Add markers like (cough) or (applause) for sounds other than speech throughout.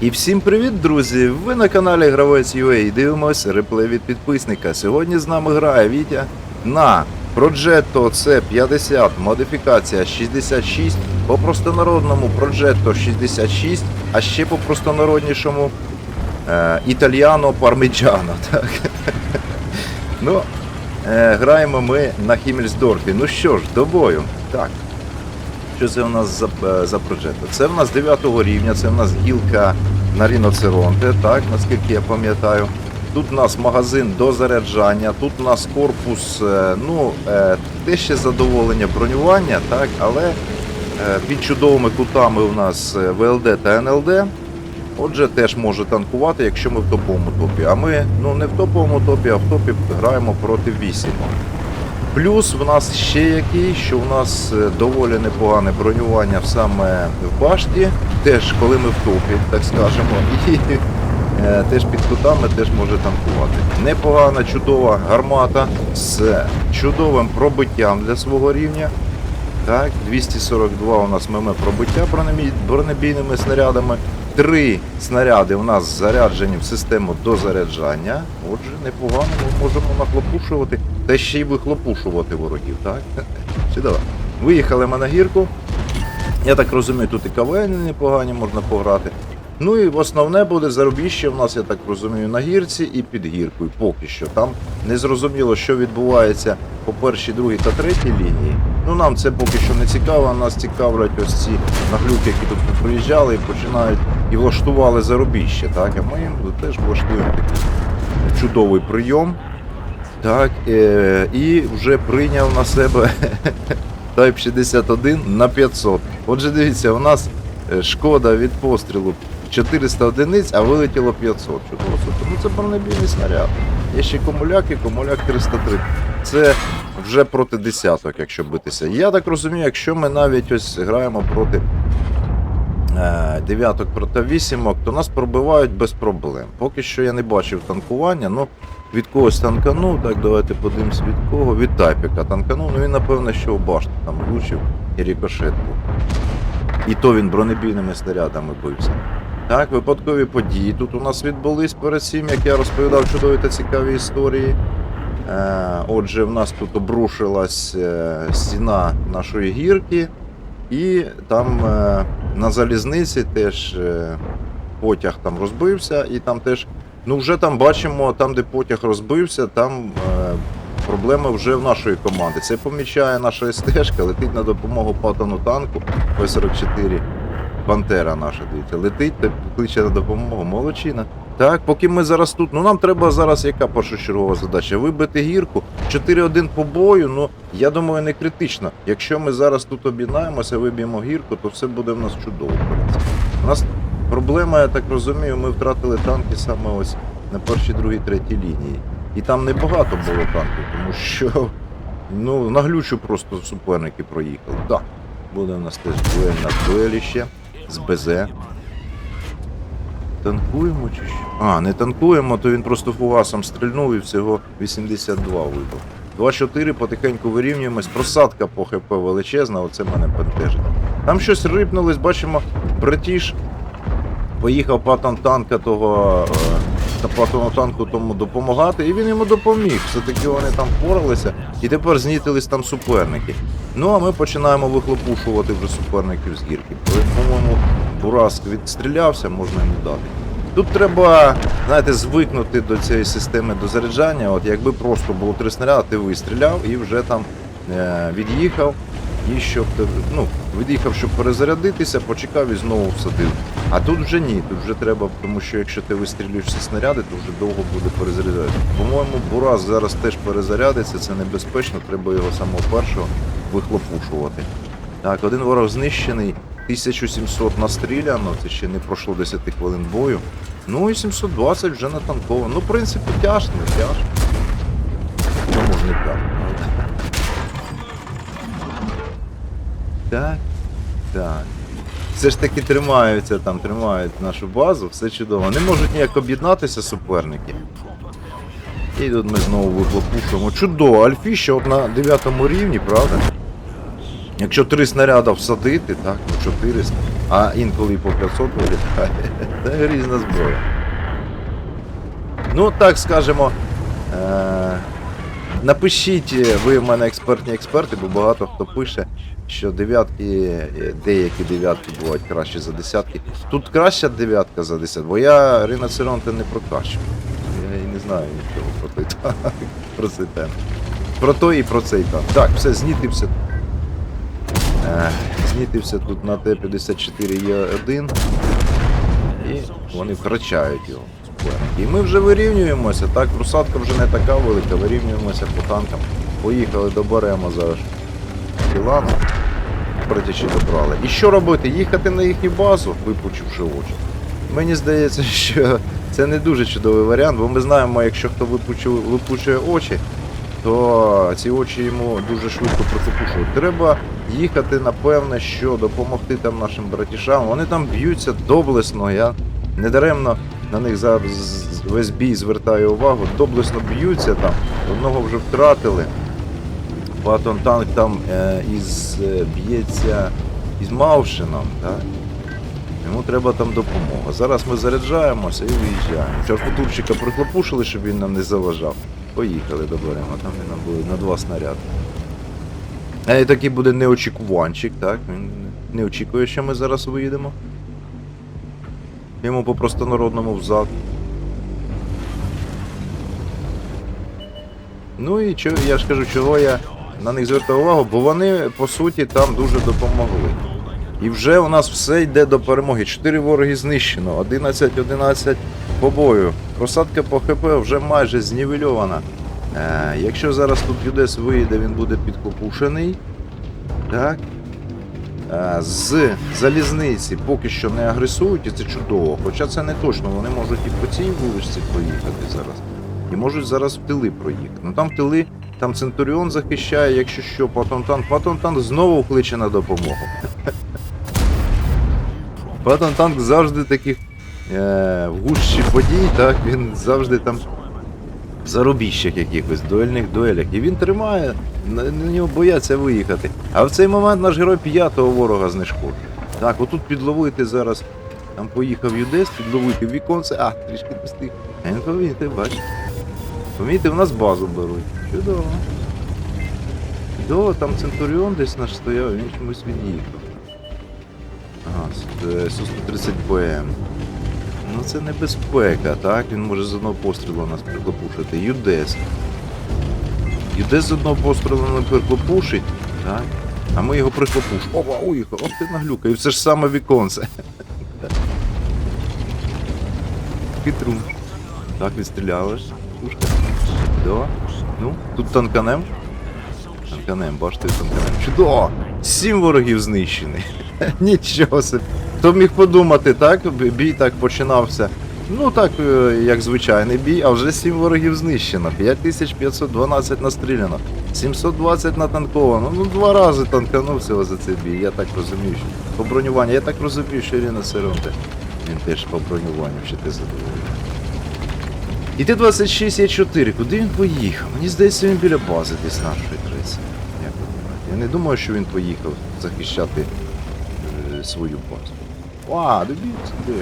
І всім привіт, друзі! Ви на каналі Гравець і дивимося реплей від підписника. Сьогодні з нами грає Вітя на Progetto C50, модифікація 66, по простонародному Progetto 66, а ще по простонароднішому е, Італіано Парміджано. (laughs) Так? ну, е, граємо ми на Хіммельсдорфі. Ну що ж, до бою. Так. Що це у нас за, е, за проджекто? Це в нас 9 рівня, це в нас гілка на ріноцеронте, так, наскільки я пам'ятаю. Тут у нас магазин до заряджання, тут у нас корпус, е, ну, е, те ще задоволення бронювання, так, але е, під чудовими кутами у нас е, ВЛД та НЛД. Отже, теж може танкувати, якщо ми в топовому топі. А ми ну, не в топовому топі, а в топі граємо проти 8. Плюс в нас ще який, що в нас е, доволі непогане бронювання саме в башті, теж коли ми в топі, так скажемо, (laughs) і е, теж під кутами теж може танкувати. Непогана, чудова гармата з чудовим пробиттям для свого рівня. Так, 242 у нас ММ пробиття бронебійними снарядами. Три снаряди у нас заряджені в систему дозаряджання. Отже, непогано ми можемо нахлопушувати та ще й вихлопушувати ворогів, так? (laughs) Чудово. Виїхали ми на гірку. Я так розумію, тут і КВН непогані можна пограти. Ну і основне буде зарубіще в нас, я так розумію, на гірці і під гіркою. Поки що. Там не зрозуміло, що відбувається по першій, другій та третій лінії. Ну нам це поки що не цікаво, нас цікавлять ось ці наглюки, які тут приїжджали і починають і влаштували зарубіще. Так, а ми їм теж влаштуємо такий чудовий прийом. Так, е, і вже прийняв на себе (laughs) Type 61 на 500. Отже, дивіться, у нас е, шкода від пострілу 400 одиниць, а вилетіло 500. Чудово. Ну це бронебійний снаряд. Є ще комуляк і комуляк 303. Це вже проти десяток, якщо битися. Я так розумію, якщо ми навіть ось граємо проти е, дев'яток проти вісімок, то нас пробивають без проблем. Поки що я не бачив танкування, ну від когось танканув, так давайте подивимось від кого. Від тайпіка танканув, ну він напевно, що у башті там влучив і рікошет був. І то він бронебійними снарядами бився. Так, випадкові події тут у нас відбулись перед цим, як я розповідав чудові та цікаві історії. Е, отже, в нас тут обрушилась е, стіна нашої гірки, і там е, на залізниці теж потяг там розбився, і там теж, ну вже там бачимо, там, де потяг розбився, там проблема вже в нашої команди. Це помічає наша СТшка, летить на допомогу патону танку П-44. Пантера наша, дивіться, летить та кличе на допомогу. Молодчина. Так, поки ми зараз тут, ну нам треба зараз яка першочергова задача? Вибити гірку. 4-1 по бою, ну я думаю, не критично. Якщо ми зараз тут об'єднаємося, виб'ємо гірку, то все буде в нас чудово. У нас проблема, я так розумію, ми втратили танки саме ось на першій, другій, третій лінії. І там небагато було танків, тому що ну, на глючу просто суперники проїхали. Так, буде у нас теж дуель на дуелі ще з БЗ. Танкуємо чи що? А, не танкуємо, то він просто фугасом стрільнув і всього 82 вибив. 2-4 потихеньку вирівнюємось. Просадка по ХП величезна, оце мене бентежить. Там щось рипнулось, бачимо, братіш поїхав патон танка того. Та патону танку тому допомагати, і він йому допоміг. Все-таки вони там впоралися, і тепер знітились там суперники. Ну а ми починаємо вихлопушувати вже суперників з гірки. По-моєму, Бураск відстрілявся, можна йому дати. Тут треба, знаєте, звикнути до цієї системи дозаряджання. От якби просто було три снаряди, ти вистріляв і вже там е, від'їхав. І щоб ну, від'їхав, щоб перезарядитися, почекав і знову всадив. А тут вже ні, тут вже треба, тому що якщо ти вистрілюєш всі снаряди, то вже довго буде перезаряджати. По-моєму, Бурас зараз теж перезарядиться, це небезпечно, треба його самого першого вихлопушувати. Так, один ворог знищений, 1700 настріляно, це ще не пройшло 10 хвилин бою. Ну і 720 вже натанковано. Ну, в принципі, тяжко, тяжко. Чому ж не тяжко? Так, так. Все ж таки тримаються там, тримають нашу базу, все чудово. Не можуть ніяк об'єднатися суперники. І тут ми знову вихлопушуємо. Чудово, альфіще от на 9 рівні, правда? Якщо три снаряда всадити, так, ну 400. а інколи і по 500 вилітає. (laughs) Це грізна зброя. Ну, так скажемо. Е- напишіть, ви в мене експертні експерти, бо багато хто пише, що дев'ятки, е, деякі дев'ятки бувають краще за десятки. Тут краща дев'ятка за десятку, бо я ріноцеронти не прокачую. Я і не знаю нічого про той танк, (laughs) про цей танк. Про той і про цей танк. Так, все, знітився. Е, знітився тут на Т-54Е1. І вони втрачають його. І ми вже вирівнюємося, так, просадка вже не така велика, вирівнюємося по танкам. Поїхали, доберемо зараз Білану. Братячі добрали. І що робити? Їхати на їхню базу, випучивши очі. Мені здається, (laughs) що це не дуже чудовий варіант, бо ми знаємо, якщо хто випучує, очі, то ці очі йому дуже швидко прихопушують. Треба їхати, напевне, що допомогти там нашим братішам. Вони там б'ються доблесно. Я недаремно на них зараз весь бій звертаю увагу. Доблесно б'ються там. Одного вже втратили. Батон танк там е, із е, б'ється із Маушином, так? Йому треба там допомога. Зараз ми заряджаємося і виїжджаємо. Чарфутурчика прихлопушили, щоб він нам не заважав. Поїхали доберемо, там він нам буде на два снаряди. Е, такий буде неочікуванчик, так? Він не очікує, що ми зараз виїдемо. Йому по простонародному взад. Ну і чо, я ж кажу, чого я на них звертав увагу, бо вони по суті там дуже допомогли. І вже у нас все йде до перемоги. Чотири вороги знищено, 11-11 по бою. Просадка по ХП вже майже знівельована. Е, якщо зараз тут Юдес виїде, він буде підкопушений. Так. Е, з залізниці поки що не агресують, і це чудово. Хоча це не точно, вони можуть і по цій вуличці проїхати зараз. І можуть зараз в тили проїхати. Ну там в тили, там Центуріон захищає, якщо що, Патонтанк. Патонтанк знову кличе на допомогу. Патонтанк завжди таких е, в гущі подій, так, він завжди там в зарубіщах якихось, дуельних дуелях. І він тримає, на, на нього бояться виїхати. А в цей момент наш герой п'ятого ворога знешкодив. Так, отут підловити зараз. Там поїхав Юдес, підловити віконце, а, трішки не встиг. Він помітив, бачите. Помітив, у нас базу беруть. Чудово. Чудово, там Центуріон десь наш стояв, він чомусь від'їхав. Ага, е, Су-130 БМ. Ну це небезпека, так? Він може з одного пострілу нас приклопушити. Юдес. Юдес з одного пострілу не приклопушить, так? А ми його приклопушимо. Опа, уїхав, ох ти наглюка, і все ж саме віконце. (laughs) Хитрун. Так, відстріляли. Да. Ну, тут танканем. Танканем, бачите, танканем. Чудово! Сім ворогів знищений. (laughs) Нічого собі. Хто міг подумати, так? Бій так починався. Ну так, е, як звичайний бій, а вже 7 ворогів знищено, 5512 настріляно, 720 натанковано. Ну, два рази танканув всього за цей бій. Я так розумію, що по бронюванню, я так розумію, що Ірина Серонте. Він теж по бронюванню ще ти задоволений. І Т-26 є 4 куди він поїхав? Мені здається, він біля бази десь нашої 30. Як ви думаєте? Я не думаю, що він поїхав захищати е, свою базу. А, дивіться, де.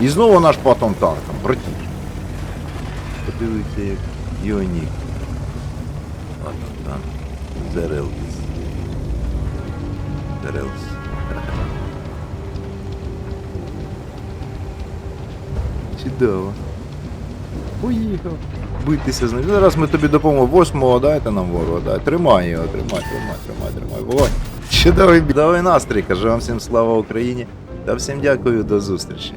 І знову наш патон танком, братіш. Подивіться, як Йонік. Патон танк. Зерелс. Зерелс. Чудово. Поїхав. Битися з ним. Зараз ми тобі допоможемо. Восьмого дайте нам ворога, дай. Тримай його, тримай, тримай, тримай, тримай. Вогонь. Чудовий бій. Настрій. Кажу вам всім слава Україні. Та всім дякую, до зустрічі.